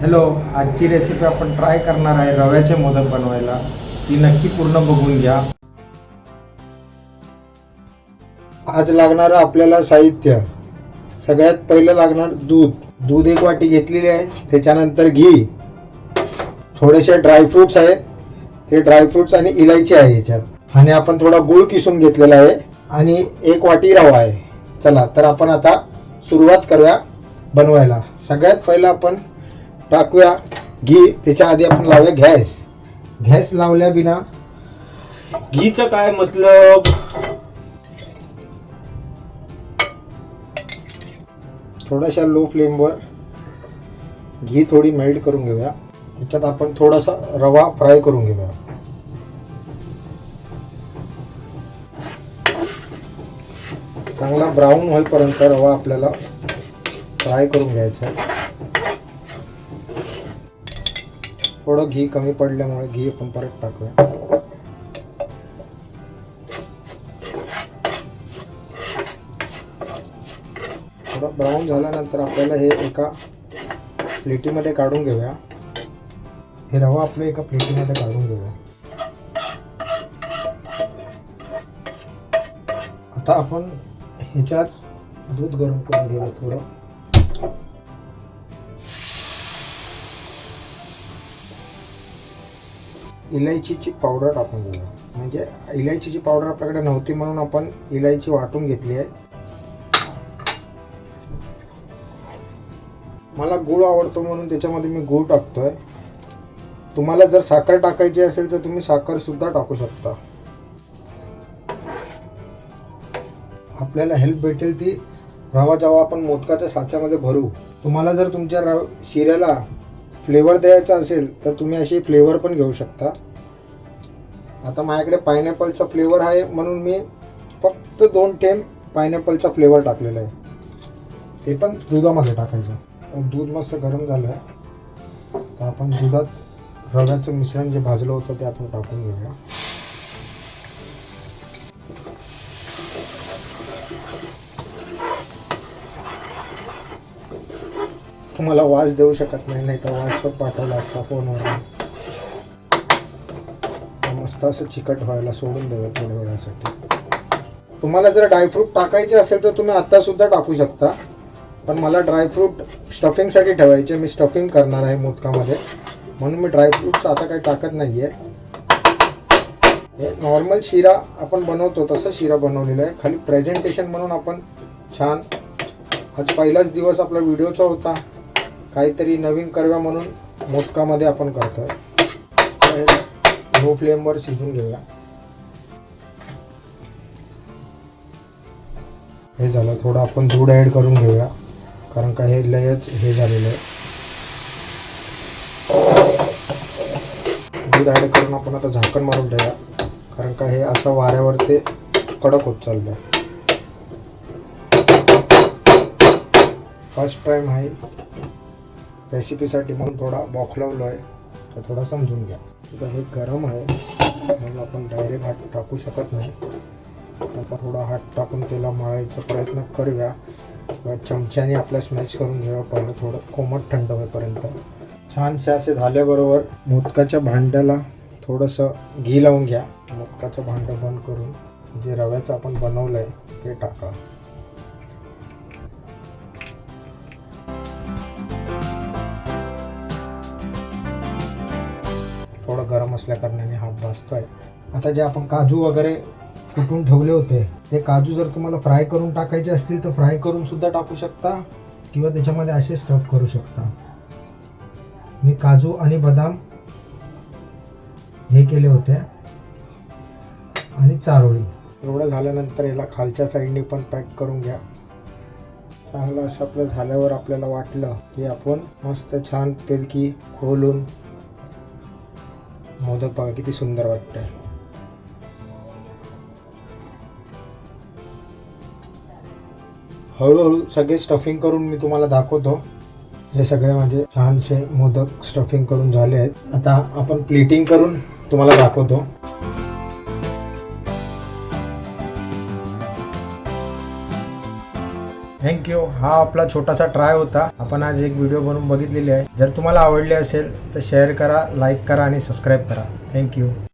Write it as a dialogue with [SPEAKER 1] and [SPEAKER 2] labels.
[SPEAKER 1] Hello आजची recipe आपण try करणार आहे रव्याचे मोदक बनवायला. ती नक्की पूर्ण बघून घ्या. आज लागणारं आपल्याला साहित्य. सगळ्यात पहिलं लागणार दूध. दूध एक वाटी घेतलेली आहे त्याच्यानंतर घी. थोडेसे ड्रायफ्रुट्स आहेत. ते ड्रायफ्रुट्स आणि इलायची आहे याच्यात. आणि आपण थोडा गुळ किसून घेतलेला आहे आणि एक वाटी रवा आहे. चला तर आपण आता सुरुवात करूया बनवायला. सगळ्यात पहिलं आपण टाकूया. घी त्याच्या आधी आपण लावूया गॅस. गॅस लावल्या बिना घीचं काय मतलब? थोड्याशा लो फ्लेमवर घी थोडी मेल्ट करून घेऊया. त्याच्यात आपण थोडासा रवा फ्राय करून घेऊया. चांगला ब्राऊन होईपर्यंत रवा आपल्याला फ्राय करून घ्यायचा थोडं घी कमी पडल्यामुळे घी आपण परत टाकूया. थोडं ब्राऊन झाल्यानंतर आपल्याला हे एका प्लेटीमध्ये काढून घेऊया. हे रवा आपलं एका प्लेटीमध्ये काढून घेऊया. आता आपण ह्याच्यात दूध गरम करून घेऊया थोडं. इलायचीची पावडर टाकून घेऊया म्हणजे इलायचीची पावडर आपल्याकडे नव्हती म्हणून आपण इलायची वाटून घेतली आहे. मला गूळ आवडतो म्हणून त्याच्यामध्ये मी गूळ टाकतोय. तुम्हाला जर साखर टाकायची असेल तर तुम्ही साखर सुद्धा टाकू शकता. आपल्याला हेल्प भेटेल ती रवा जेव्हा आपण मोदकाच्या साच्यामध्ये भरू. तुम्हाला जर तुमच्या रव शिऱ्याला फ्लेवर द्यायचा असेल तर तुम्ही अशी फ्लेवर पण घेऊ शकता. आता माझ्याकडे पायनॅपलचा फ्लेवर आहे म्हणून मी फक्त दोन टेम पायनॅपलचा फ्लेवर टाकलेला आहे. ते पण दुधामध्ये टाकायचं. दूध मस्त गरम झालं आहे. तर आपण दुधात रव्याचं मिश्रण जे भाजलं होतं ते आपण टाकून घेऊया. तुम्हाला वास देऊ शकत नाही नाही तर वास पाठवला असता फोनवर. मस्त असं चिकट व्हायला सोडून द्यावं थोड्या वेळासाठी. तुम्हाला जर ड्रायफ्रूट टाकायचे असेल तर तुम्ही आत्तासुद्धा सुद्धा टाकू शकता. पण मला ड्रायफ्रूट स्टफिंगसाठी ठेवायचे मी स्टफिंग करणार आहे मोदकामध्ये. म्हणून मी ड्रायफ्रूट्स आता काही टाकत नाही आहे हे नॉर्मल शिरा आपण बनवतो तसं शिरा बनवलेला आहे. खाली प्रेझेंटेशन म्हणून आपण छान आज पहिलाच दिवस आपला व्हिडिओचा होता. काहीतरी नवीन करव्या म्हणून मोदकामध्ये आपण करतोय. लो फ्लेमवर शिजून घेऊया. हे झालं थोडं आपण दूध ॲड करून घेऊया. कारण का हे लयच हे झालेलं आहे. दूध ॲड करून आपण आता झाकण मारून ठेवूया. कारण का हे असं वाऱ्यावर ते कडक होत चाललं फर्स्ट टाइम आहे. रेसिपीसाठी म्हणून थोडा बॉखलावलो आहे. तर थोडा समजून घ्या. आता हे गरम आहे. म्हणून आपण डायरेक्ट हात टाकू शकत नाही. आपण थोडा हात टाकून त्याला मळायचा प्रयत्न करूया. किंवा चमच्याने आपल्या स्मॅश करून घेऊया पहिलं थोडं कोमट थंड होईपर्यंत. छानसे असे झाल्याबरोबर मोदकाच्या भांड्याला थोडंसं घी लावून घ्या. मोदकाचं भांडं बंद करून जे रव्याचं आपण बनवलं आहे ते टाका. थोडं गरम असल्या कारणाने हात भाजतोय आता जे आपण काजू वगैरे कुटून ठेवले होते ते काजू जर तुम्हाला फ्राय करून टाकायचे असतील तर फ्राय करून सुद्धा टाकू शकता किंवा त्याच्यामध्ये असे स्टफ करू शकता. मी काजू आणि बदाम हे केले होते आणि चारोळी. एवढं झाल्यानंतर याला खालच्या साईडने पण पॅक करून घ्या. चांगलं असं आपलं झाल्यावर आपल्याला वाटलं की आपण मस्त छान तेलकी खोलून मोदक बघा किती सुंदर वाटतंय. हळूहळू सगळे स्टफिंग करून मी तुम्हाला दाखवतो. हे सगळे माझे छानसे मोदक स्टफिंग करून झाले आहेत. आता आपण प्लेटिंग करून तुम्हाला दाखवतो. थँक्यू हा आपला छोटासा ट्राय होता. आपण आज एक व्हिडिओ बनवून बघितलेली आहे. जर तुम्हाला आवडली असेल तर शेअर करा लाईक करा आणि सबस्क्राईब करा. थँक्यू